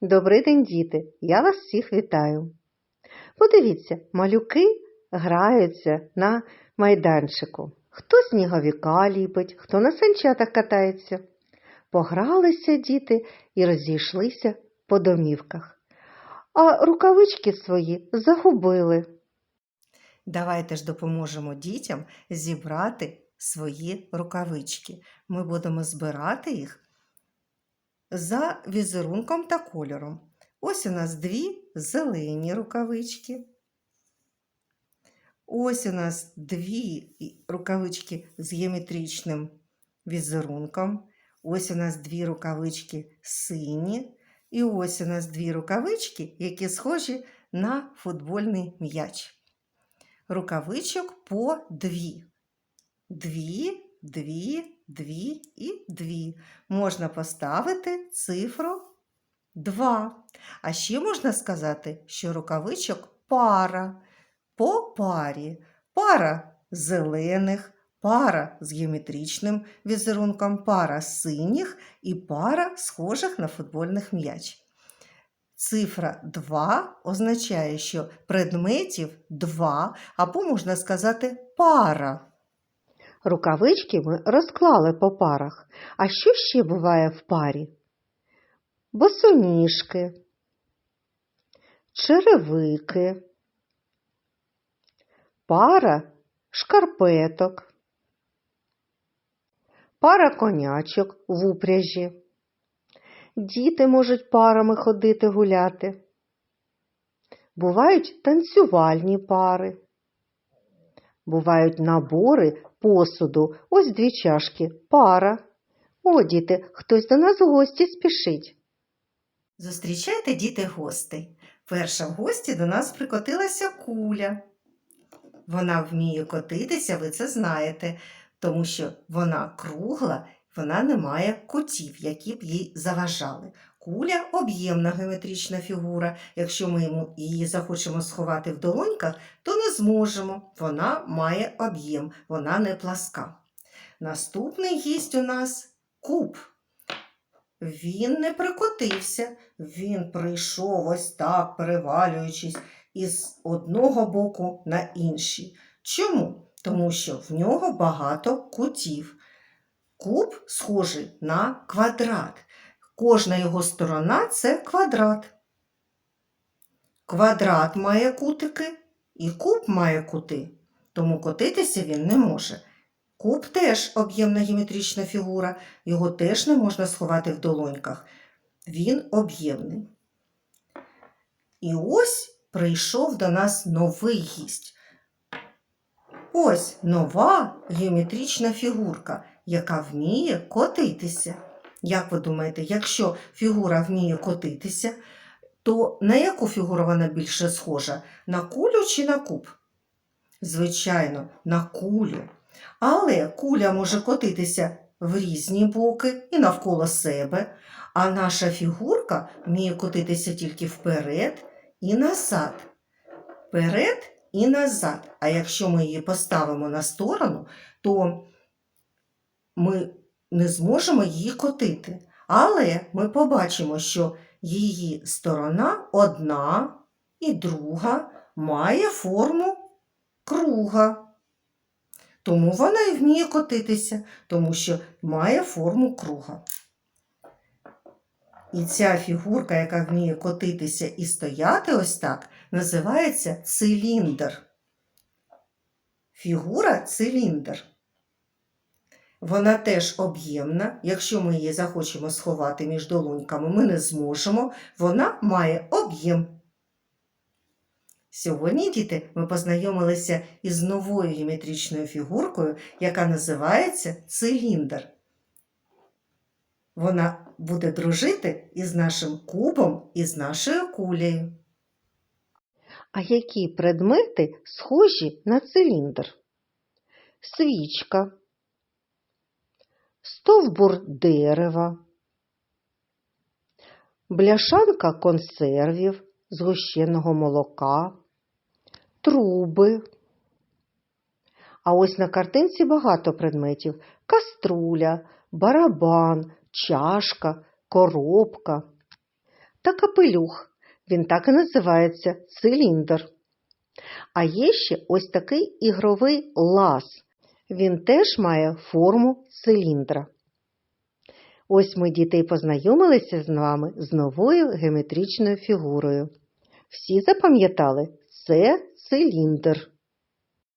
Добрий день, діти! Я вас всіх вітаю. Подивіться, малюки граються на майданчику. Хто сніговіка ліпить, хто на санчатах катається. Погралися діти і розійшлися по домівках. А рукавички свої загубили. Давайте ж допоможемо дітям зібрати свої рукавички. Ми будемо збирати їх за візерунком та кольором. Ось у нас дві зелені рукавички. Ось у нас дві рукавички з геометричним візерунком. Ось у нас дві рукавички сині. І ось у нас дві рукавички, які схожі на футбольний м'яч. Рукавичок по дві. Дві, дві, дві і дві. Можна поставити цифру 2. А ще можна сказати, що рукавичок пара. По парі. Пара зелених, пара з геометричним візерунком, пара синіх і пара схожих на футбольних м'яч. Цифра 2 означає, що предметів 2, або можна сказати пара. Рукавички ми розклали по парах. А що ще буває в парі? Босоніжки, черевики, пара шкарпеток, пара конячок в упряжі. Діти можуть парами ходити гуляти. Бувають танцювальні пари. Бувають набори посуду, ось дві чашки, пара. О, діти, хтось до нас у гості спішить. Зустрічайте діти гостей. Перша в гості до нас прикотилася куля. Вона вміє котитися, ви це знаєте, тому що вона кругла, вона не має кутів, які б їй заважали. Куля об'ємна геометрична фігура. Якщо ми її захочемо сховати в долоньках, то не зможемо. Вона має об'єм, вона не пласка. Наступний гість у нас куб. Він не прикотився, він прийшов ось так, перевалюючись із одного боку на інший. Чому? Тому що в нього багато кутів. Куб схожий на квадрат. Кожна його сторона це квадрат. Квадрат має кутики і куб має кути, тому котитися він не може. Куб теж об'ємна геометрична фігура, його теж не можна сховати в долоньках. Він об'ємний. І ось прийшов до нас новий гість. Ось нова геометрична фігурка, яка вміє котитися. Як ви думаєте, якщо фігура вміє котитися, то на яку фігуру вона більше схожа? На кулю чи на куб? Звичайно, на кулю. Але куля може котитися в різні боки і навколо себе, а наша фігурка вміє котитися тільки вперед і назад. Вперед і назад. А якщо ми її поставимо на сторону, то ми не зможемо її котити. Але ми побачимо, що її сторона одна і друга має форму круга. Тому вона і вміє котитися, тому що має форму круга. І ця фігурка, яка вміє котитися і стояти ось так, називається циліндр. Фігура циліндр. Вона теж об'ємна. Якщо ми її захочемо сховати між долоньками, ми не зможемо. Вона має об'єм. Сьогодні, діти, ми познайомилися із новою геометричною фігуркою, яка називається циліндр. Вона буде дружити із нашим кубом і з нашою кулею. А які предмети схожі на циліндр? Свічка, стовбур дерева, бляшанка консервів, згущеного молока, труби. А ось на картинці багато предметів: каструля, барабан, чашка, коробка. та капелюх. Він так і називається циліндр. А є ще ось такий ігровий лаз. Він теж має форму циліндра. Ось ми, діти, познайомилися з вами з новою геометричною фігурою. Всі запам'ятали? Це циліндр.